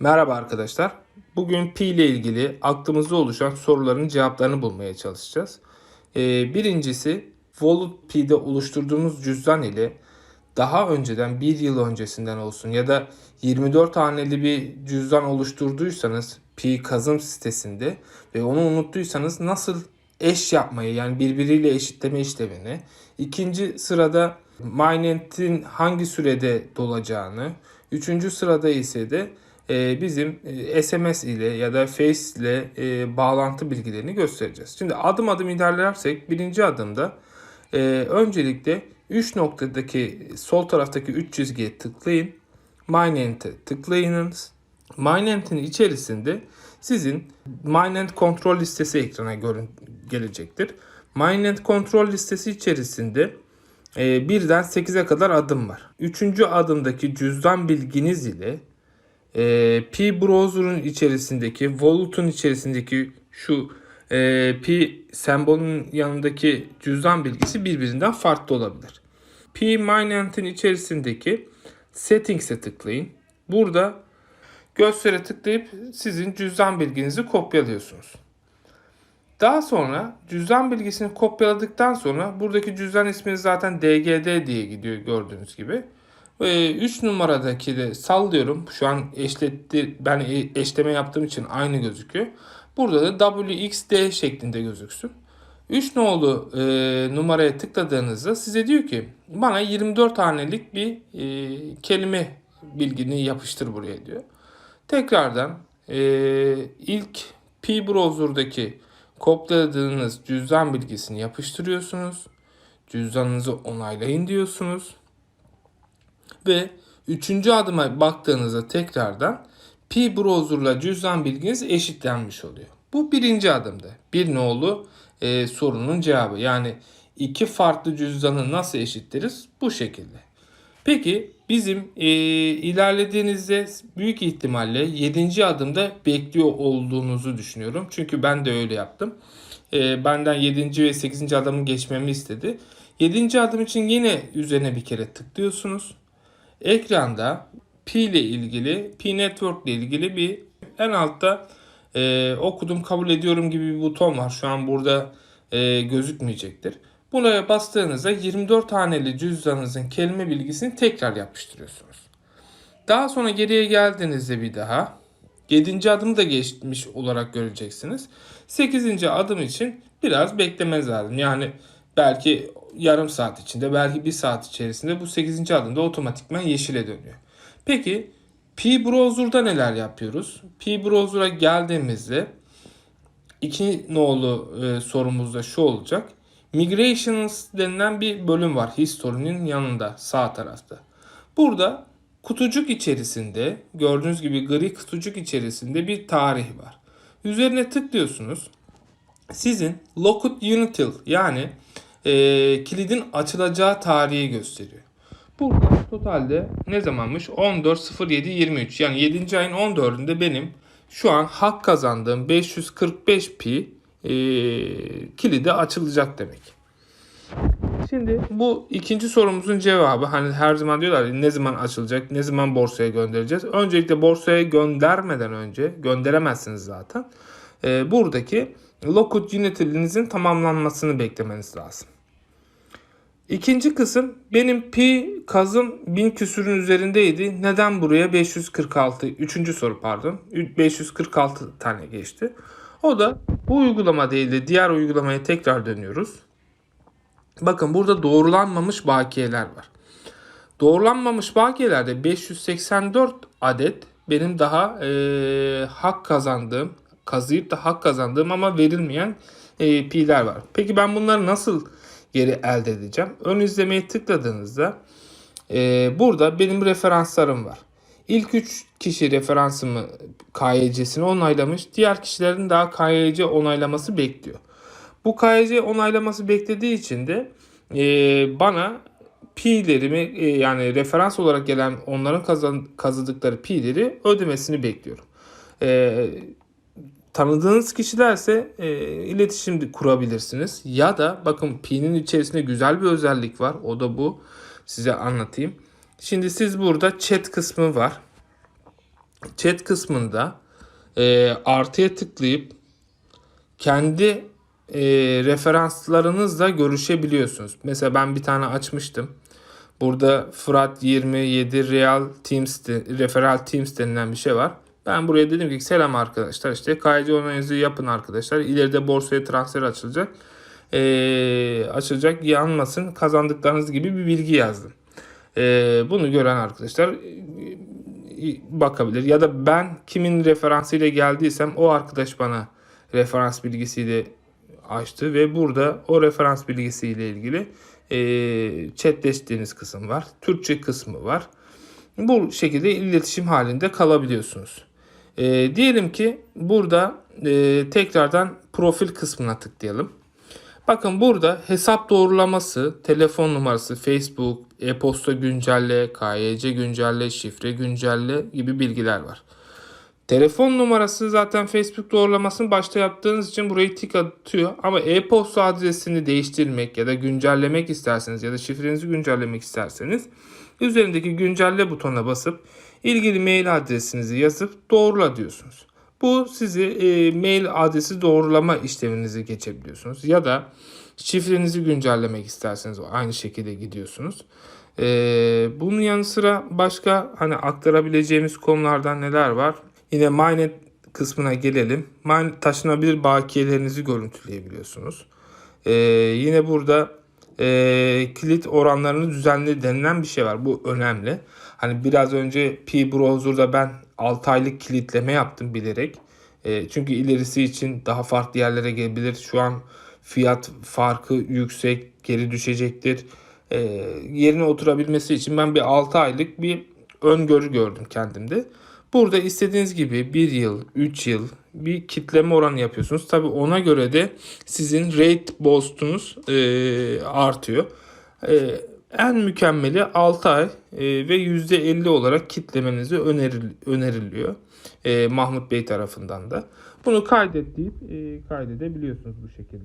Merhaba arkadaşlar. Bugün pi ile ilgili aklımızda oluşan soruların cevaplarını bulmaya çalışacağız. Ee, birincisi Volut pi'de oluşturduğumuz cüzdan ile daha önceden bir yıl öncesinden olsun ya da 24 haneli bir cüzdan oluşturduysanız pi kazım sitesinde ve onu unuttuysanız nasıl eş yapmayı yani birbiriyle eşitleme işlemini. İkinci sırada Minet'in hangi sürede dolacağını. Üçüncü sırada ise de bizim e, SMS ile ya da Face ile e, bağlantı bilgilerini göstereceğiz. Şimdi adım adım ilerlersek birinci adımda e, öncelikle 3 noktadaki sol taraftaki 3 çizgiye tıklayın. Minent'e tıklayınız. Minent'in içerisinde sizin Minent kontrol listesi ekrana görün gelecektir. Minent kontrol listesi içerisinde e, birden 8'e kadar adım var. Üçüncü adımdaki cüzdan bilginiz ile e, P browser'ın içerisindeki, Volut'un içerisindeki şu e, P sembolünün yanındaki cüzdan bilgisi birbirinden farklı olabilir. P Minent'in içerisindeki Settings'e tıklayın. Burada göstere tıklayıp sizin cüzdan bilginizi kopyalıyorsunuz. Daha sonra cüzdan bilgisini kopyaladıktan sonra buradaki cüzdan ismi zaten DGD diye gidiyor gördüğünüz gibi. Ve 3 numaradaki de sallıyorum. Şu an eşletti ben e- eşleme yaptığım için aynı gözüküyor. Burada da WXD şeklinde gözüksün. 3 nolu e, numaraya tıkladığınızda size diyor ki bana 24 hanelik bir e, kelime bilgini yapıştır buraya diyor. Tekrardan e, ilk P browser'daki kopyaladığınız cüzdan bilgisini yapıştırıyorsunuz. Cüzdanınızı onaylayın diyorsunuz. Ve üçüncü adıma baktığınızda tekrardan P browser'la cüzdan bilginiz eşitlenmiş oluyor. Bu birinci adımda. Bir nolu e, sorunun cevabı. Yani iki farklı cüzdanı nasıl eşitleriz? Bu şekilde. Peki bizim e, ilerlediğinizde büyük ihtimalle 7. adımda bekliyor olduğunuzu düşünüyorum. Çünkü ben de öyle yaptım. E, benden 7. ve 8. adımı geçmemi istedi. 7. adım için yine üzerine bir kere tıklıyorsunuz. Ekranda Pi ile ilgili, Pi Network ile ilgili bir en altta e, okudum kabul ediyorum gibi bir buton var. Şu an burada e, gözükmeyecektir. Buna bastığınızda 24 haneli cüzdanınızın kelime bilgisini tekrar yapıştırıyorsunuz. Daha sonra geriye geldiğinizde bir daha 7. adımı da geçmiş olarak göreceksiniz. 8. adım için biraz beklemeniz lazım. Yani belki yarım saat içinde, belki bir saat içerisinde bu 8. adımda otomatikman yeşile dönüyor. Peki P Browser'da neler yapıyoruz? P Browser'a geldiğimizde iki nolu e, sorumuzda şu olacak. Migrations denilen bir bölüm var history'nin yanında sağ tarafta. Burada kutucuk içerisinde gördüğünüz gibi gri kutucuk içerisinde bir tarih var. Üzerine tıklıyorsunuz. Sizin Locked Util yani e, kilidin açılacağı tarihi gösteriyor. Burada totalde ne zamanmış? 14.07.23 yani 7. ayın 14'ünde benim şu an hak kazandığım 545 pi e, kilidi açılacak demek. Şimdi bu ikinci sorumuzun cevabı hani her zaman diyorlar ne zaman açılacak, ne zaman borsaya göndereceğiz. Öncelikle borsaya göndermeden önce gönderemezsiniz zaten. E, buradaki Locked Unity'linizin tamamlanmasını beklemeniz lazım. İkinci kısım benim pi kazım 1000 küsürün üzerindeydi. Neden buraya 546? Üçüncü soru pardon. 546 tane geçti. O da bu uygulama değil de diğer uygulamaya tekrar dönüyoruz. Bakın burada doğrulanmamış bakiyeler var. Doğrulanmamış bakiyelerde 584 adet benim daha e, hak kazandığım, kazıyıp da hak kazandığım ama verilmeyen e, pi'ler var. Peki ben bunları nasıl geri elde edeceğim? Ön izlemeye tıkladığınızda e, burada benim referanslarım var. İlk 3 kişi referansımı KYC'sini onaylamış. Diğer kişilerin daha KYC onaylaması bekliyor. Bu KYC onaylaması beklediği için de e, bana pi'lerimi e, yani referans olarak gelen onların kazan, kazıdıkları pi'leri ödemesini bekliyorum. E, tanıdığınız kişilerse e, iletişim kurabilirsiniz. Ya da bakın pi'nin içerisinde güzel bir özellik var. O da bu. Size anlatayım. Şimdi siz burada chat kısmı var. chat kısmında e, artıya tıklayıp kendi e, referanslarınızla görüşebiliyorsunuz. Mesela ben bir tane açmıştım. Burada Fırat 27 Real Teams de, Referral Teams denilen bir şey var. Ben buraya dedim ki selam arkadaşlar işte KYC onayınızı yapın arkadaşlar. İleride borsaya transfer açılacak. Ee, açılacak yanmasın kazandıklarınız gibi bir bilgi yazdım. Ee, bunu gören arkadaşlar e, bakabilir. Ya da ben kimin referansıyla geldiysem o arkadaş bana referans bilgisiyle açtı ve burada o referans bilgisiyle ilgili e, chatleştiğiniz kısım var. Türkçe kısmı var. Bu şekilde iletişim halinde kalabiliyorsunuz. E, diyelim ki burada e, tekrardan profil kısmına tıklayalım. Bakın burada hesap doğrulaması, telefon numarası, Facebook, e-posta güncelle, KYC güncelle, şifre güncelle gibi bilgiler var. Telefon numarası zaten Facebook doğrulamasını başta yaptığınız için burayı tik atıyor. Ama e-posta adresini değiştirmek ya da güncellemek isterseniz ya da şifrenizi güncellemek isterseniz üzerindeki güncelle butonuna basıp ilgili mail adresinizi yazıp doğrula diyorsunuz. Bu sizi e, mail adresi doğrulama işleminizi geçebiliyorsunuz. Ya da şifrenizi güncellemek isterseniz aynı şekilde gidiyorsunuz. E, bunun yanı sıra başka hani aktarabileceğimiz konulardan neler var? Yine Mynet kısmına gelelim. Mine, taşınabilir bakiyelerinizi görüntüleyebiliyorsunuz. Ee, yine burada e, kilit oranlarını düzenli denilen bir şey var. Bu önemli. Hani biraz önce P Browser'da ben 6 aylık kilitleme yaptım bilerek. E, çünkü ilerisi için daha farklı yerlere gelebilir. Şu an fiyat farkı yüksek, geri düşecektir. E, yerine oturabilmesi için ben bir 6 aylık bir öngörü gördüm kendimde. Burada istediğiniz gibi 1 yıl, 3 yıl bir kitleme oranı yapıyorsunuz. Tabi ona göre de sizin rate boostunuz e, artıyor. E, en mükemmeli 6 ay e, ve %50 olarak kitlemenizi öneril, öneriliyor. E, Mahmut Bey tarafından da. Bunu kaydet deyip e, kaydedebiliyorsunuz bu şekilde.